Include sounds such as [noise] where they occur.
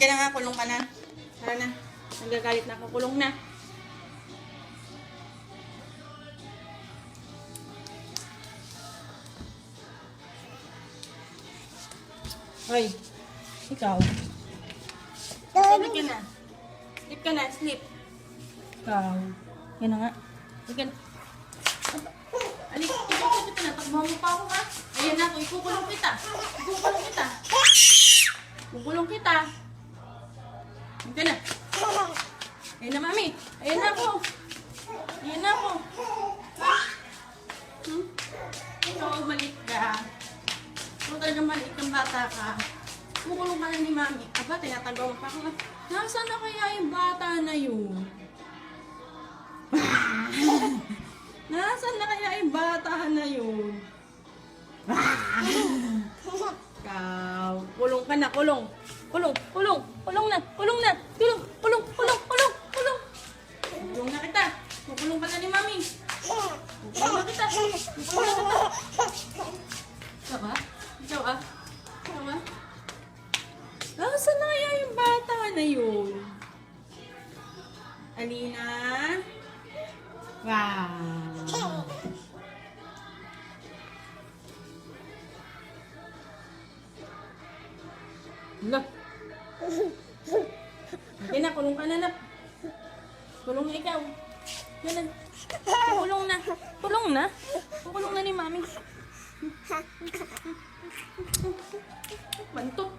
ka na nga, kulong ka na. Tara na. Nagagalit na ako, kulong na. Hoy, ikaw. Sleep ka na. Sleep ka na, sleep. Ikaw. Yan na nga. Ka na. Alik, ikukulong kita na. Takbo mo pa ako ha. Ayan na ako, ikukulong kita. Ikukulong kita. Hindi na. Ayan na, mami. Ayan na ako. Ayan na ako. Hmm? Ikaw, maliit ka. Kung talagang maliit kang bata ka, kukulong ka na ni mami. Aba, tinatagaw pa ako. Nasaan na kaya yung bata na yun? [laughs] Nasaan na kaya yung bata na yun? [laughs] Ikaw, kulong ka na, kulong. Kulong, kulong, kulong na, kulong na. Kulong, kulong, kulong, kulong, kulong. Kulong na kita. Kukulong ka na ni mami. Kukulong na kita. Kukulong na kita. Ikaw ba? Ikaw ah? Ikaw ba? Nasaan na kaya yung bata na yun? Alina? Wow! Hala. Hindi na, kulong ka na na. Kulong ikaw. Yan na. Kulong na. Kulong na. Kulong na ni mami. Bantok.